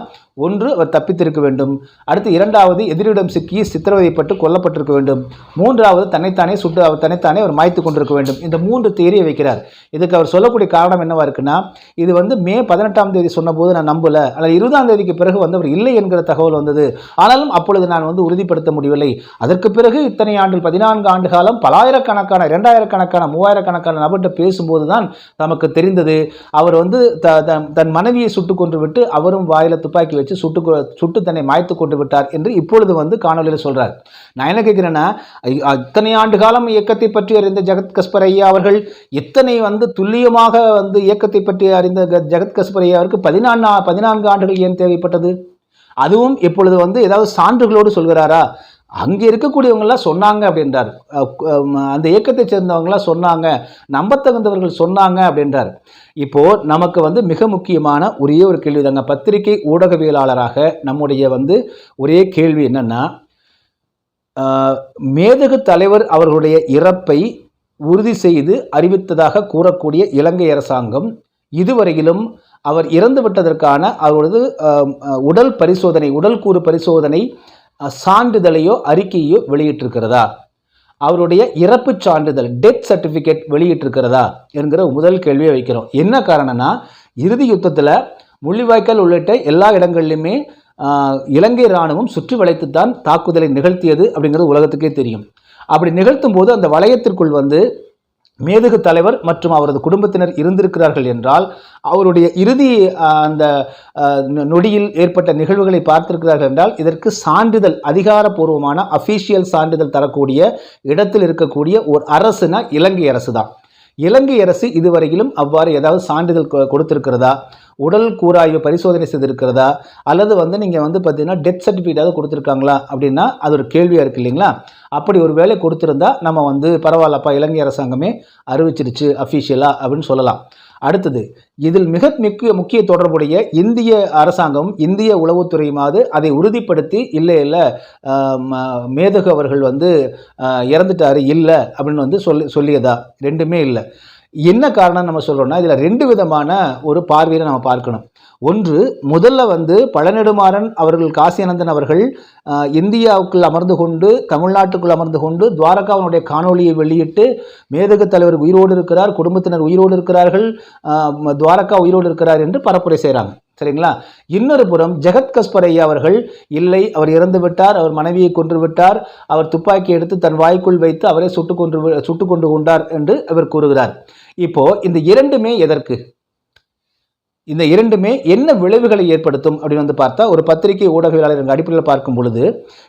ஒன்று அவர் தப்பித்திருக்க வேண்டும். அடுத்து இரண்டாவது எதிரிடம் சிக்கி சித்திரவதைப்பட்டு கொல்லப்பட்டிருக்க வேண்டும். மூன்றாவது தன்னைத்தானே சுட்டு அவர் தன்னைத்தானே அவர் மாய்த்து கொண்டிருக்க வேண்டும். இந்த மூன்று தேரியை வைக்கிறார். இதுக்கு அவர் சொல்லக்கூடிய காரணம் என்னவா இருக்குன்னா இது வந்து மே பதினெட்டாம் தேதி சொன்னபோது நான் நம்பல. அல்லது இருபதாம் தேதிக்கு பிறகு வந்து அவர் இல்லை என்கிற தகவல் வந்தது. ஆனாலும் அப்பொழுது நான் வந்து உறுதிப்படுத்த முடியவில்லை. அதற்கு பிறகு இத்தனை ஆண்டு பதினான்கு ஆண்டு காலம் பலாயிரக்கணக்கான இரண்டாயிரக்கணக்கான மூவாயிரக்கணக்கான நபர்கிட்ட பேசும்போது தான் நமக்கு தெரிந்தது. அவர் வந்து த தன் மனைவியை சுட்டு கொன்று விட்டு அவரும் வாயில துப்பாக்கி வச்சு வச்சு சுட்டு சுட்டு தன்னை மாய்த்து கொண்டு விட்டார் என்று இப்பொழுது வந்து காணொலியில் சொல்கிறார் நான் என்ன கேட்கிறேன்னா இத்தனை ஆண்டு காலம் இயக்கத்தை பற்றி அறிந்த ஜெகத் கஸ்பர் ஐயா அவர்கள் இத்தனை வந்து துல்லியமாக வந்து இயக்கத்தை பற்றி அறிந்த ஜெகத் கஸ்பர் ஐயா அவருக்கு பதினான்கு பதினான்கு ஆண்டுகள் ஏன் தேவைப்பட்டது? அதுவும் இப்பொழுது வந்து ஏதாவது சான்றுகளோடு சொல்கிறாரா? அங்கே இருக்கக்கூடியவங்களாம் சொன்னாங்க அப்படின்றார். அந்த இயக்கத்தை சேர்ந்தவங்களாம் சொன்னாங்க. நம்பத்தகுந்தவர்கள் சொன்னாங்க அப்படின்றார். இப்போது நமக்கு வந்து மிக முக்கியமான ஒரே ஒரு கேள்வி தாங்க. பத்திரிகை ஊடகவியலாளராக நம்முடைய வந்து ஒரே கேள்வி என்னன்னா மேதகு தலைவர் அவர்களுடைய இறப்பை உறுதி செய்து அறிவித்ததாக கூறக்கூடிய இலங்கை அரசாங்கம் இதுவரையிலும் அவர் இறந்து விட்டதற்கான அவரது உடல் பரிசோதனை உடல் கூறு பரிசோதனை சான்றிதழையோ அறிக்கையோ வெளியிட்டிருக்கிறதா? அவருடைய இறப்பு சான்றிதழ் டெத் சர்டிஃபிகேட் வெளியிட்டிருக்கிறதா? என்கிற முதல் கேள்வியை வைக்கிறோம். என்ன காரணம்னா இறுதி யுத்தத்தில் முள்ளிவாய்க்கால் உள்ளிட்ட எல்லா இடங்கள்லையுமே இலங்கை இராணுவம் சுற்றி வளைத்துத்தான் தாக்குதலை நிகழ்த்தியது அப்படிங்கிறது உலகத்துக்கே தெரியும். அப்படி நிகழ்த்தும் போது அந்த வளையத்திற்குள் வந்து மேதகு தலைவர் மற்றும் அவரது குடும்பத்தினர் இருந்திருக்கிறார்கள் என்றால் அவருடைய இறுதி அந்த நொடியில் ஏற்பட்ட நிகழ்வுகளை பார்த்திருக்கிறார்கள் என்றால் இதற்கு சான்றிதழ் அதிகாரப்பூர்வமான அஃபீஷியல் சான்றிதழ் தரக்கூடிய இடத்தில் இருக்கக்கூடிய ஒரு அரசுனா இலங்கை அரசு தான் இலங்கை அரசு இதுவரையிலும் அவ்வாறு ஏதாவது சான்றிதழ் கொ- கொடுத்திருக்கிறதா? உடல் கூராய்வு பரிசோதனை செய்திருக்கிறதா? அல்லது வந்து நீங்கள் வந்து பார்த்தீங்கன்னா டெத் சர்டிஃபிகேட்டாவது கொடுத்துருக்காங்களா? அப்படின்னா அது ஒரு கேள்வியாக இருக்கு இல்லைங்களா? அப்படி ஒரு வேலை கொடுத்துருந்தா நம்ம வந்து பரவாயில்லப்பா இலங்கை அரசாங்கமே அறிவிச்சிருச்சு அஃபீஷியலாக அப்படின்னு சொல்லலாம். அடுத்தது இதில் மிக மிக்க முக்கிய தொடர்புடைய இந்திய அரசாங்கம் இந்திய உளவுத்துறையுமாவது அதை உறுதிப்படுத்தி இல்லை இல்லை மேதகு அவர்கள் வந்து இறந்துட்டாரு இல்லை அப்படின்னு வந்து சொல்லி சொல்லியதா? ரெண்டுமே இல்லை. என்ன காரணம் நம்ம சொல்கிறோம்னா இதில் ரெண்டு விதமான ஒரு பார்வையை நம்ம பார்க்கணும். ஒன்று முதல்ல வந்து பழநெடுமாறன் அவர்கள் காசியானந்தன் அவர்கள் இந்தியாவுக்குள் அமர்ந்து கொண்டு தமிழ்நாட்டுக்குள் அமர்ந்து கொண்டு துவாரகாவனுடைய காணொலியை வெளியிட்டு மேதகு தலைவர் உயிரோடு இருக்கிறார் குடும்பத்தினர் உயிரோடு இருக்கிறார்கள் துவாரகா உயிரோடு இருக்கிறார் என்று பரப்புரை செய்கிறாங்க சரிங்களா? இன்னொரு புறம் ஜெகத் கஸ்பரையா அவர்கள் இல்லை அவர் இறந்து விட்டார் அவர் மனைவியை கொன்று விட்டார் அவர் துப்பாக்கி எடுத்து தன் வாய்க்குள் வைத்து அவரை சுட்டு கொன்று சுட்டு கொண்டு கொண்டார் என்று அவர் கூறுகிறார். இப்போ இந்த இரண்டுமே எதற்கு? இந்த இரண்டுமே என்ன விளைவுகளை ஏற்படுத்தும் அப்படின்னு வந்து பார்த்தா ஒரு பத்திரிகை ஊடகவியலாளர் அடிப்படையில் பார்க்கும் பொழுது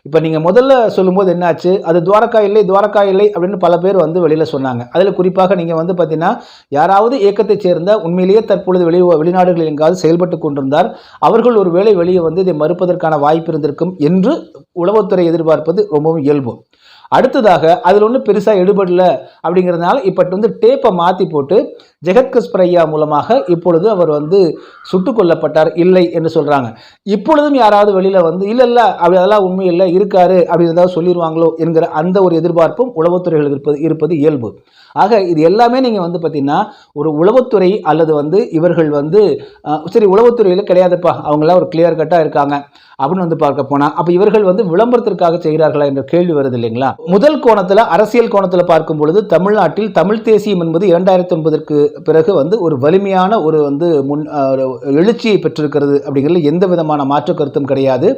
இப்போ நீங்கள் முதல்ல சொல்லும்போது என்னாச்சு? அது துவாரகா இல்லை துவாரகா இல்லை அப்படின்னு பல பேர் வந்து வெளியில் சொன்னாங்க. அதில் குறிப்பாக நீங்கள் வந்து பார்த்தீங்கன்னா யாராவது இயக்கத்தைச் சேர்ந்த உண்மையிலேயே தற்பொழுது வெளி வெளிநாடுகளில் எங்காவது செயல்பட்டு கொண்டிருந்தார் அவர்கள் ஒரு வேளை வெளியே வந்து இதை மறுப்பதற்கான வாய்ப்பு இருந்திருக்கும் என்று உளவுத்துறை எதிர்பார்ப்பது ரொம்பவும் இயல்பு. அடுத்ததாக அதில் ஒன்றும் பெருசாக எடுபடல அப்படிங்கிறதுனால இப்போ வந்து டேப்பை மாற்றி போட்டு ஜெகத் கஸ்பரையா மூலமாக இப்பொழுது அவர் வந்து சுட்டுக் கொல்லப்பட்டார். இல்லை என்று சொல்கிறாங்க இப்பொழுதும் யாராவது வெளியில் வந்து இல்லை இல்லை அப்படி அதெல்லாம் உண்மை இல்லை இருக்காரு அப்படின்னு ஏதாவது சொல்லிடுவாங்களோ என்கிற அந்த ஒரு எதிர்பார்ப்பும் உளவுத்துறைகள் இருப்பது இருப்பது இயல்பு. ஆக இது எல்லாமே நீங்கள் வந்து பார்த்தீங்கன்னா ஒரு உளவுத்துறை அல்லது வந்து இவர்கள் வந்து சரி உளவுத்துறையில் கிடையாதுப்பா அவங்களாம் ஒரு கிளியர் கட்டாக இருக்காங்க அப்படின்னு வந்து பார்க்க போனால் அப்போ இவர்கள் வந்து விளம்பரத்திற்காக செய்கிறார்களா என்ற கேள்வி வருது இல்லைங்களா? முதல் கோணத்தில் அரசியல் கோணத்தில் பார்க்கும் பொழுது தமிழ்நாட்டில் தமிழ் தேசியம் என்பது இரண்டாயிரத்தி ஒன்பதற்கு பிறகு வந்து ஒரு வலிமையான ஒரு வந்து முன் எழுச்சியை பெற்றிருக்கிறது அப்படிங்கிறதுல எந்த விதமான மாற்று கருத்தும் கிடையாது.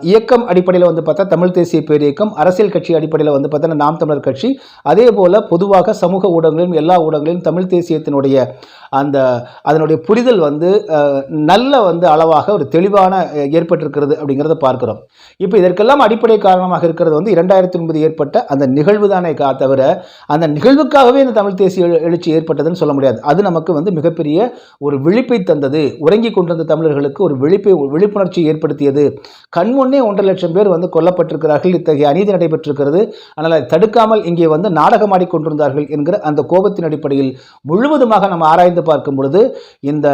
இயக்கம் அடிப்படையில் வந்து பார்த்தா தமிழ் தேசிய பேரியக்கம் அரசியல் கட்சி அடிப்படையில் வந்து பார்த்தோன்னா நாம் தமிழர் கட்சி. அதே போல் பொதுவாக சமூக ஊடகங்களிலும் எல்லா ஊடகங்களிலும் தமிழ் தேசியத்தினுடைய அந்த அதனுடைய புரிதல் வந்து நல்ல வந்து அளவாக ஒரு தெளிவான ஏற்பட்டிருக்கிறது அப்படிங்கிறத பார்க்குறோம். இப்போ இதற்கெல்லாம் அடிப்படை காரணமாக இருக்கிறது வந்து இரண்டாயிரத்தி ஒன்பது ஏற்பட்ட அந்த நிகழ்வு தானே கா தவிர அந்த நிகழ்வுக்காகவே இந்த தமிழ் தேசிய எழு- எழுச்சி ஏற்பட்டதுன்னு சொல்ல முடியாது. அது நமக்கு வந்து மிகப்பெரிய ஒரு விழிப்பை தந்தது. உறங்கி கொண்டிருந்த தமிழர்களுக்கு ஒரு விழிப்பை விழிப்புணர்ச்சி ஏற்படுத்தியது. கண்முன்னே ஒன்றரை லட்சம் பேர் வந்து கொல்லப்பட்டிருக்கிறார்கள். இத்தகைய அநீதி நடைபெற்றிருக்கிறது. ஆனால் அதை தடுக்காமல் இங்கே வந்து நாடகமாடிக் கொண்டிருந்தார்கள் என்கிற அந்த கோபத்தின் அடிப்படையில் முழுவதுமாக நம்ம ஆராய்ந்து பார்க்கும் பொழுது இந்த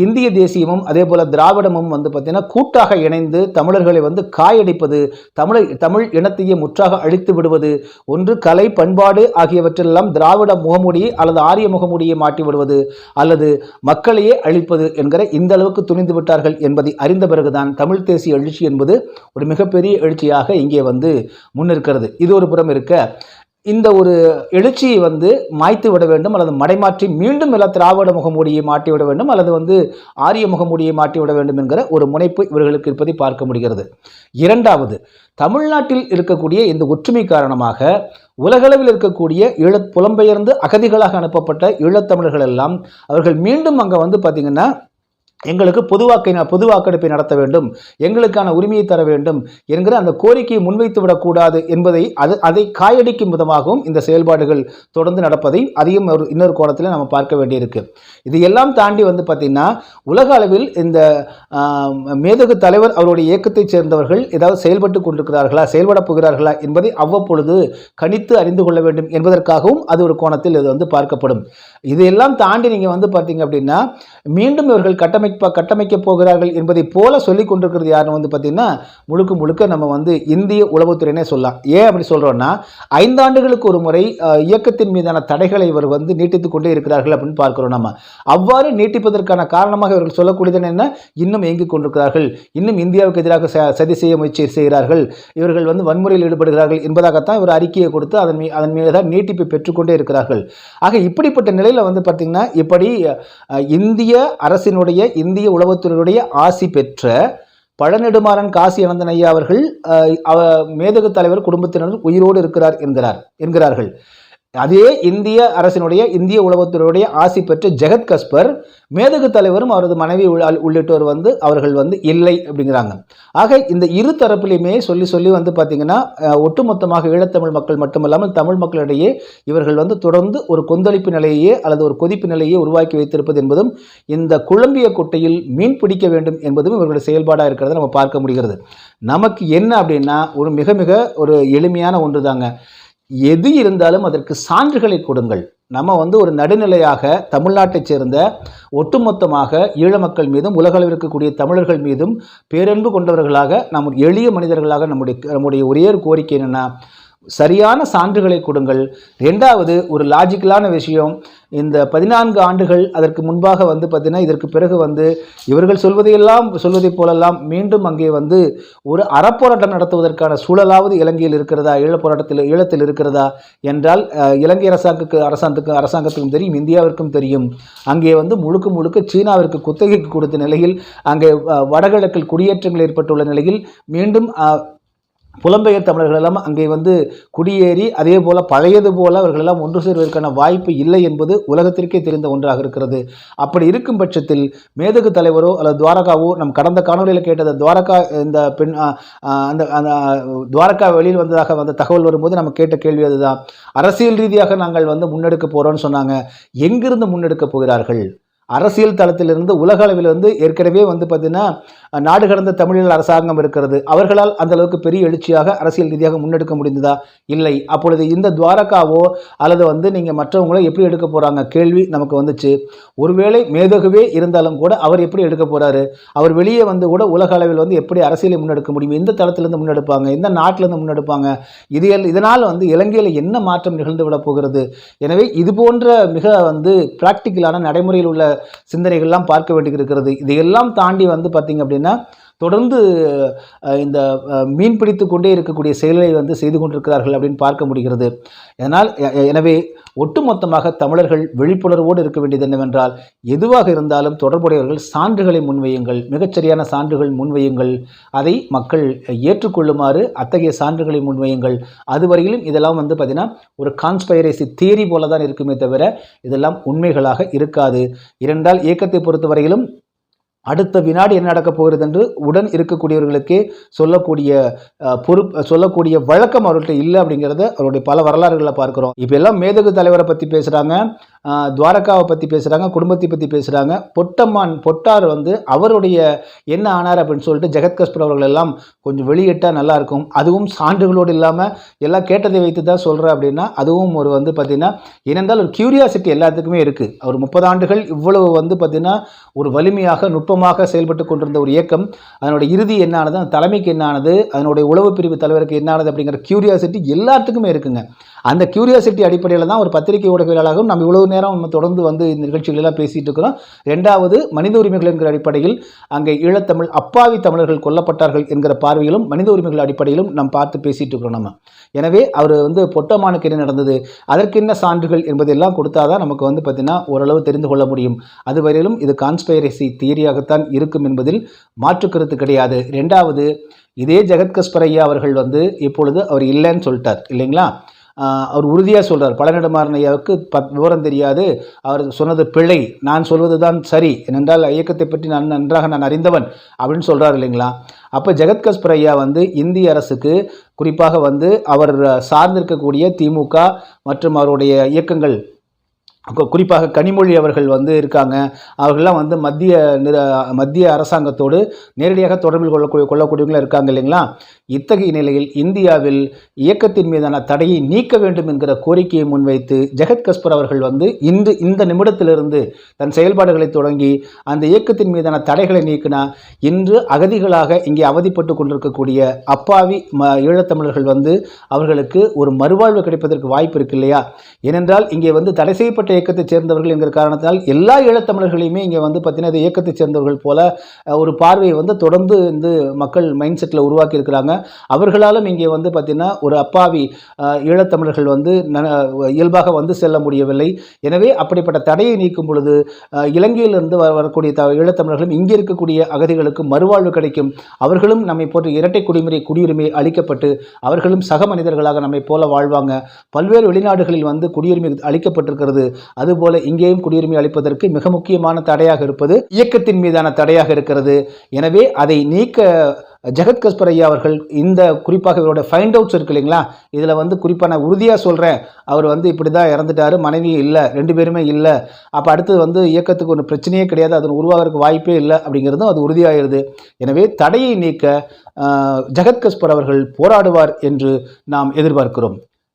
இந்திய தேசியமும் அதே போல திராவிடமும் வந்து பார்த்தீங்கன்னா கூட்டாக இணைந்து தமிழர்களை வந்து காயடிப்பது தமிழை தமிழ் இனத்தையே முற்றாக அழித்து விடுவது ஒன்று கலை பண்பாடு ஆகியவற்றெல்லாம் திராவிட முகமூடியை அல்லது ஆரிய முகமூடியை மாட்டி விடுவது அல்லது மக்களையே அழிப்பது என்கிற இந்த அளவுக்கு துணிந்து விட்டார்கள் என்பதை அறிந்த பிறகுதான் தமிழ் தேசிய எழுச்சி என்பது ஒரு மிகப்பெரிய எழுச்சியாக இங்கே வந்து முன்னிருக்கிறது. இது ஒரு புறம் இருக்க இந்த ஒரு எழுச்சியை வந்து மாய்த்து விட வேண்டும் அல்லது மடைமாற்றி மீண்டும் எல்லா திராவிட முகமூடியை மாட்டி விட வேண்டும் அல்லது வந்து ஆரிய முகமூடியை மாட்டி விட வேண்டும் என்கிற ஒரு முனைப்பு இவர்களுக்கு இருப்பதை பார்க்க முடிகிறது. இரண்டாவது தமிழ்நாட்டில் இருக்கக்கூடிய இந்த ஒற்றுமை காரணமாக உலகளவில் இருக்கக்கூடிய ஈழத் புலம்பெயர்ந்து அகதிகளாக அனுப்பப்பட்ட ஈழத்தமிழர்கள் எல்லாம் அவர்கள் மீண்டும் அங்கே வந்து பார்த்திங்கன்னா எங்களுக்கு பொதுவாக்கை பொது வாக்கெடுப்பை நடத்த வேண்டும் எங்களுக்கான உரிமையை தர வேண்டும் என்கிற அந்த கோரிக்கையை முன்வைத்து விடக்கூடாது என்பதை அது அதை காயடிக்கும் விதமாகவும் இந்த செயல்பாடுகள் தொடர்ந்து நடப்பதை அதையும் ஒரு இன்னொரு கோணத்தில் நம்ம பார்க்க வேண்டியிருக்கு. இது எல்லாம் தாண்டி வந்து பார்த்திங்கன்னா உலக அளவில் இந்த மேதகு தலைவர் அவருடைய இயக்கத்தைச் சேர்ந்தவர்கள் ஏதாவது செயல்பட்டு கொண்டிருக்கிறார்களா செயல்பட போகிறார்களா என்பதை அவ்வப்பொழுது கணித்து அறிந்து கொள்ள வேண்டும் என்பதற்காகவும் அது ஒரு கோணத்தில் இது வந்து பார்க்கப்படும். இதையெல்லாம் தாண்டி நீங்கள் வந்து பார்த்தீங்க அப்படின்னா மீண்டும் இவர்கள் கட்டமைப்ப கட்டமைக்கப் போகிறார்கள் என்பதை போல சொல்லிக் கொண்டிருக்கிறது யாருன்னு வந்து பார்த்தீங்கன்னா முழுக்க முழுக்க நம்ம வந்து இந்திய உளவுத்துறையினே சொல்லலாம். ஏன் அப்படி சொல்கிறோன்னா ஐந்தாண்டுகளுக்கு ஒரு முறை இயக்கத்தின் மீதான தடைகளை இவர் வந்து நீட்டித்து கொண்டே இருக்கிறார்கள் அப்படின்னு பார்க்குறோம் நம்ம. அவ்வாறு நீட்டிப்பதற்கான காரணமாக இவர்கள் சொல்லக்கூடியது என்ன? இன்னும் இயங்கிக் கொண்டிருக்கிறார்கள். இன்னும் இந்தியாவுக்கு எதிராக சதி செய்ய முயற்சி செய்கிறார்கள். இவர்கள் வந்து வன்முறையில் ஈடுபடுகிறார்கள் என்பதாகத்தான் இவர் அறிக்கையை கொடுத்து அதன் மீ அதன் மீது தான் நீட்டிப்பை பெற்றுக்கொண்டே இருக்கிறார்கள். ஆக இப்படிப்பட்ட நிலையில் வந்து பார்த்திங்கன்னா இப்படி இந்திய அரசினுடைய இந்திய உளவுத்துறையுடைய ஆசி பெற்ற பழநெடுமாறன் காசி அனந்தன் ஐயா அவர்கள் மேதகு தலைவர் குடும்பத்தினர் உயிரோடு இருக்கிறார் என்கிறார் என்கிறார்கள். அதே இந்திய அரசினுடைய இந்திய உளவுத்துறையுடைய ஆசி பெற்ற ஜெகத் கஸ்பர் மேதகு தலைவரும் அவரது மனைவி உள்ளிட்டோர் வந்து அவர்கள் வந்து இல்லை அப்படிங்கிறாங்க. ஆக இந்த இரு தரப்பிலையுமே சொல்லி சொல்லி வந்து பார்த்தீங்கன்னா ஒட்டுமொத்தமாக ஈழத்தமிழ் மக்கள் மட்டுமல்லாமல் தமிழ் மக்களிடையே இவர்கள் வந்து தொடர்ந்து ஒரு கொந்தளிப்பு நிலையையே அல்லது ஒரு கொதிப்பு நிலையை உருவாக்கி வைத்திருப்பது என்பதும் இந்த குழம்பிய குட்டையில் மீன் பிடிக்க வேண்டும் என்பதும் இவர்களுடைய செயல்பாடாக இருக்கிறத நம்ம பார்க்க முடிகிறது. நமக்கு என்ன அப்படின்னா ஒரு மிக மிக ஒரு எளிமையான ஒன்று தாங்க எது இருந்தாலும் அதற்கு சான்றுகளை கொடுங்கள். நம்ம வந்து ஒரு நடுநிலையாக தமிழ்நாட்டைச் சேர்ந்த ஒட்டுமொத்தமாக ஈழ மக்கள் மீதும் உலகளவில் இருக்கக்கூடிய தமிழர்கள் மீதும் பேரன்பு கொண்டவர்களாக நம் எளிய மனிதர்களாக நம்முடைய நம்முடைய ஒரே ஒரு கோரிக்கை என்னென்னா சரியான சான்றுகளை கொடுங்கள். ரெண்டாவது ஒரு லாஜிக்கலான விஷயம் இந்த பதினான்கு ஆண்டுகள் அதற்கு முன்பாக வந்து பார்த்திங்கன்னா இதற்கு பிறகு வந்து இவர்கள் சொல்வதையெல்லாம் சொல்வதைப் போலெல்லாம் மீண்டும் அங்கே வந்து ஒரு அறப்போராட்டம் நடத்துவதற்கான சூழலாவது இலங்கையில் இருக்கிறதா ஈழப் போராட்டத்தில் ஈழத்தில் இருக்கிறதா என்றால் இலங்கை அரசாங்கத்துக்கு அரசாங்கத்துக்கு அரசாங்கத்துக்கும் தெரியும் இந்தியாவிற்கும் தெரியும். அங்கே வந்து முழுக்க முழுக்க சீனாவிற்கு குத்தகைக்கு கொடுத்த நிலையில் அங்கே வடகிழக்கில் குடியேற்றங்கள் ஏற்பட்டுள்ள நிலையில் மீண்டும் புலம்பெயர் தமிழர்கள் எல்லாம் அங்கே வந்து குடியேறி அதே போல் பழையது போல அவர்கள் எல்லாம் ஒன்று சேர்வதற்கான வாய்ப்பு இல்லை என்பது உலகத்திற்கே தெரிந்த ஒன்றாக இருக்கிறது. அப்படி இருக்கும் பட்சத்தில் மேதகு தலைவரோ அல்லது துவாரகாவோ நம் கடந்த காணொலியில் கேட்டது துவாரகா இந்த பெண் அந்த அந்த துவாரகா வெளியில் வந்ததாக வந்த தகவல் வரும்போது நம்ம கேட்ட கேள்வி அதுதான். அரசியல் ரீதியாக நாங்கள் வந்து முன்னெடுக்க போகிறோன்னு சொன்னாங்க. எங்கிருந்து முன்னெடுக்க போகிறார்கள்? அரசியல் தளத்திலிருந்து உலக அளவில் வந்து ஏற்கனவே வந்து பார்த்திங்கன்னா நாடு கடந்த தமிழில் அரசாங்கம் இருக்கிறது. அவர்களால் அந்த அளவுக்கு பெரிய எழுச்சியாக அரசியல் ரீதியாக முன்னெடுக்க முடிந்ததா? இல்லை. அப்பொழுது இந்த துவாரகாவோ அல்லது வந்து நீங்கள் மற்றவங்களோ எப்படி எடுக்க போகிறாங்க கேள்வி நமக்கு வந்துச்சு. ஒருவேளை மேதகுவே இருந்தாலும் கூட அவர் எப்படி எடுக்க போகிறாரு அவர் வெளியே வந்து கூட உலக அளவில் வந்து எப்படி அரசியலை முன்னெடுக்க முடியும்? எந்த தளத்திலேருந்து முன்னெடுப்பாங்க? எந்த நாட்டிலேருந்து முன்னெடுப்பாங்க? இது எல்- இதனால் வந்து இலங்கையில் என்ன மாற்றம் நிகழ்ந்து விட போகிறது? எனவே இது போன்ற மிக வந்து பிராக்டிக்கலான நடைமுறையில் உள்ள சிந்தனைகள்லாம் பார்க்க வேண்டியிருக்கிறது. இதையெல்லாம் தாண்டி வந்து பார்த்தீங்க அப்படின்னா தொடர்ந்து இந்த மீன் பிடித்து கொண்டே இருக்கக்கூடிய செயலை வந்து செய்து கொண்டிருக்கிறார்கள் அப்படின்னு பார்க்க முடிகிறது. அதனால் எனவே ஒட்டுமொத்தமாக தமிழர்கள் விழிப்புணர்வோடு இருக்க வேண்டியது என்னவென்றால் எதுவாக இருந்தாலும் தொடர்புடையவர்கள் சான்றுகளை முன்வையுங்கள் மிகச்சரியான சான்றுகள் முன்வையுங்கள். அதை மக்கள் ஏற்றுக்கொள்ளுமாறு அத்தகைய சான்றுகளை முன்வையுங்கள். அதுவரையிலும் இதெல்லாம் வந்து பார்த்திங்கன்னா ஒரு கான்ஸ்பைரசி தியரி போல தான் இருக்குமே தவிர இதெல்லாம் உண்மைகளாக இருக்காது. இரண்டால் இயக்கத்தை பொறுத்தவரையிலும் அடுத்த வினாடி என்ன நடக்கப் போகிறது என்று உடன் இருக்கக்கூடியவர்களுக்கே சொல்லக்கூடிய பொறுப்பு சொல்லக்கூடிய வழக்கம் அவர்கிட்ட இல்லை அப்படிங்கிறத அவருடைய பல வரலாறுகளை பார்க்குறோம். இப்போ எல்லாம் மேதகு தலைவரை பற்றி பேசுகிறாங்க துவாரகாவை பற்றி பேசுகிறாங்க குடும்பத்தை பற்றி பேசுகிறாங்க பொட்டம்மான் பொட்டார் வந்து அவருடைய என்ன ஆனார் அப்படின்னு சொல்லிட்டு ஜெகத் கஸ்பர் அவர்கள் எல்லாம் கொஞ்சம் வெளியிட்டால் நல்லாயிருக்கும் அதுவும் சான்றுகளோடு இல்லாமல் எல்லாம் கேட்டதை வைத்து தான் சொல்கிறேன் அப்படின்னா அதுவும் ஒரு வந்து பார்த்திங்கன்னா ஏனென்றால் ஒரு கியூரியாசிட்டி எல்லாத்துக்குமே இருக்குது அவர் முப்பது ஆண்டுகள் இவ்வளவு வந்து பார்த்திங்கன்னா ஒரு வலிமையாக நுட்பமாக செயல்பட்டு கொண்டிருந்த ஒரு இயக்கம் அதனுடைய இறுதி என்னானது அந்த தலைமைக்கு என்னானது அதனுடைய உளவு பிரிவு தலைவருக்கு என்னானது அப்படிங்கிற கியூரியாசிட்டி எல்லாத்துக்குமே இருக்குங்க. அந்த கியூரியாசிட்டி அடிப்படையில் தான் ஒரு பத்திரிகை ஊடகவியலாளர்களும் நம்ம இவ்வளவு நேரம் நம்ம தொடர்ந்து வந்து இந்த நிகழ்ச்சிகள் எல்லாம் இருக்கிறோம். ரெண்டாவது மனித உரிமைகள் என்கிற அடிப்படையில் அங்கே ஈழத்தமிழ் அப்பாவி தமிழர்கள் கொல்லப்பட்டார்கள் என்கிற பார்வையிலும் மனித உரிமைகள் அடிப்படையிலும் நாம் பார்த்து பேசிட்டு இருக்கிறோம் நம்ம. எனவே அவர் வந்து பொட்டமானுக்கு என்ன நடந்தது அதற்கு என்ன சான்றுகள் என்பதெல்லாம் கொடுத்தாதான் நமக்கு வந்து பார்த்திங்கன்னா ஓரளவு தெரிந்து கொள்ள முடியும். அதுவரையிலும் இது கான்ஸ்பைரசி தியரியாகத்தான் இருக்கும் என்பதில் மாற்று கருத்து கிடையாது. ரெண்டாவது இதே ஜெகத் அவர்கள் வந்து இப்பொழுது அவர் இல்லைன்னு சொல்லிட்டார் இல்லைங்களா? அவர் உறுதியாக சொல்கிறார் பழனிடமாறன் ஐயாவுக்கு பத் விவரம் தெரியாது. அவர் சொன்னது பிழை. நான் சொல்வது தான் சரி. ஏனென்றால் இயக்கத்தை பற்றி நான் நன்றாக நான் அறிந்தவன் அப்படின்னு சொல்கிறார் இல்லைங்களா? அப்போ ஜெகத் கஸ்பர் ஐயா வந்து இந்திய அரசுக்கு குறிப்பாக வந்து அவர் சார்ந்திருக்கக்கூடிய திமுக மற்றும் அவருடைய இயக்கங்கள் குறிப்பாக கனிமொழி அவர்கள் வந்து இருக்காங்க. அவர்கள்லாம் வந்து மத்திய நிர- மத்திய அரசாங்கத்தோடு நேரடியாக தொடர்பில் கொள்ளக்கூடிய கொள்ளக்கூடியவங்களும் இருக்காங்க இல்லைங்களா? இத்தகைய நிலையில் இந்தியாவில் இயக்கத்தின் மீதான தடையை நீக்க வேண்டும் என்கிற கோரிக்கையை முன்வைத்து ஜெகத் கஸ்பர் அவர்கள் வந்து இன்று இந்த நிமிடத்திலிருந்து தன் செயல்பாடுகளை தொடங்கி அந்த இயக்கத்தின் மீதான தடைகளை நீக்கினா இன்று அகதிகளாக இங்கே அவதிப்பட்டு கொண்டிருக்கக்கூடிய அப்பாவி ம ஈழத்தமிழர்கள் வந்து அவர்களுக்கு ஒரு மறுவாழ்வு கிடைப்பதற்கு வாய்ப்பு இருக்கு இல்லையா? ஏனென்றால் இங்கே வந்து தடை செய்யப்பட்ட மாறுபட்ட இயக்கத்தைச் சேர்ந்தவர்கள் என்கிற காரணத்தால் எல்லா ஈழத்தமிழர்களையுமே இங்கே வந்து பார்த்தீங்கன்னா இது இயக்கத்தைச் சேர்ந்தவர்கள் போல ஒரு பார்வையை வந்து தொடர்ந்து வந்து மக்கள் மைண்ட் செட்டில் உருவாக்கி இருக்கிறாங்க அவர்களாலும் இங்கே வந்து பார்த்தீங்கன்னா ஒரு அப்பாவி ஈழத்தமிழர்கள் வந்து ந இயல்பாக வந்து செல்ல முடியவில்லை. எனவே அப்படிப்பட்ட தடையை நீக்கும் பொழுது இலங்கையிலிருந்து வரக்கூடிய த ஈழத்தமிழர்களும் இங்கே இருக்கக்கூடிய அகதிகளுக்கு மறுவாழ்வு கிடைக்கும். அவர்களும் நம்மை போன்ற இரட்டை குடிமுறை குடியுரிமை அளிக்கப்பட்டு அவர்களும் சக மனிதர்களாக நம்மை போல வாழ்வாங்க. பல்வேறு வெளிநாடுகளில் வந்து குடியுரிமை அளிக்கப்பட்டிருக்கிறது. அதுபோல இங்கேயும் குடியுரிமை அளிப்பதற்கு மிக முக்கியமான தடையாக இருப்பது இயக்கத்தின் மீதான தடையாக இருக்கிறது. எனவே அதை நீக்க ஜெகத் கஸ்பரையா ஐயா அவர்கள் இந்த குறிப்பாக இவரோட ஃபைண்ட் அவுட்ஸ் இருக்கு இல்லைங்களா? இதில் வந்து குறிப்பாக நான் உறுதியாக சொல்கிறேன் அவர் வந்து இப்படி தான் இறந்துட்டார் மனைவி இல்லை ரெண்டு பேருமே இல்லை. அப்போ அடுத்தது வந்து இயக்கத்துக்கு ஒன்று பிரச்சனையே கிடையாது அது உருவாகிறதுக்கு வாய்ப்பே இல்லை அப்படிங்கிறதும் அது உறுதியாகிடுது எனவே தடையை நீக்க ஜெகத் கஸ்பர் அவர்கள் போராடுவார் என்று நாம் எதிர்பார்க்கிறோம்.